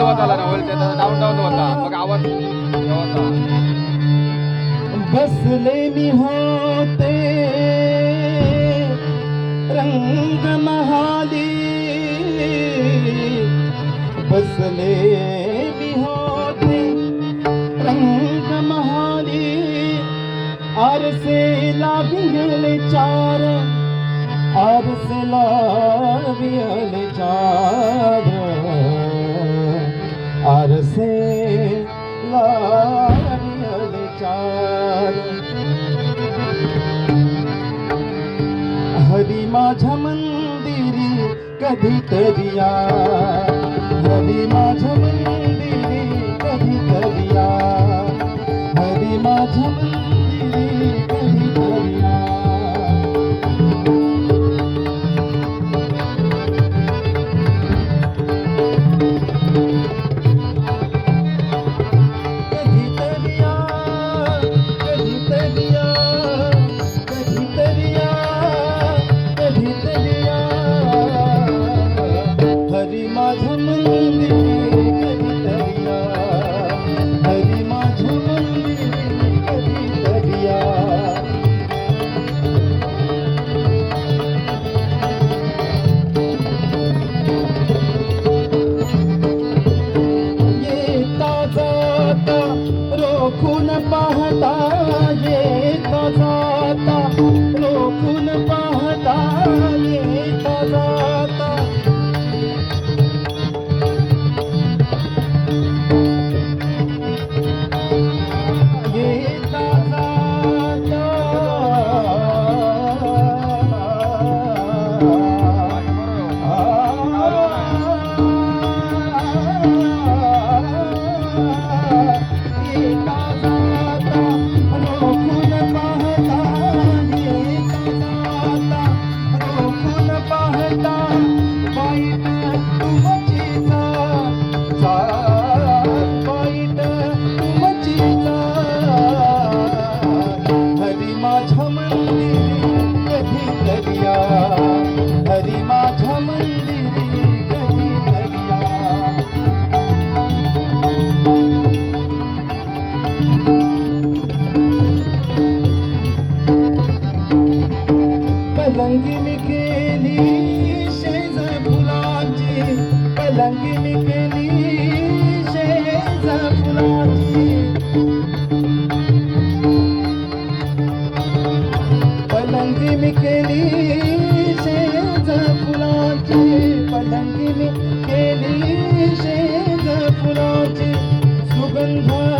चालू होता ना होईल त्याचा डाऊन डाऊन होता. मग आवाज होता. बसले मी होते रंग महाली. बसले मी होते रंग महाली. आरसे लागले चार आरसे लागले चार. आरसे लागिले चार हरी माझ्या मंदिरी कधीतरी या। हरी माझ्या मंदिरी कधीतरी या। हरी माझ्या मंदिरी रोखून पलंगिनी केली शेज फुलाची. पलंगिनी केली शेज फुलाची. पलंगिनी केली शेज फुलाची. पलंगिनी केली शेज फुलाची. सुगंधा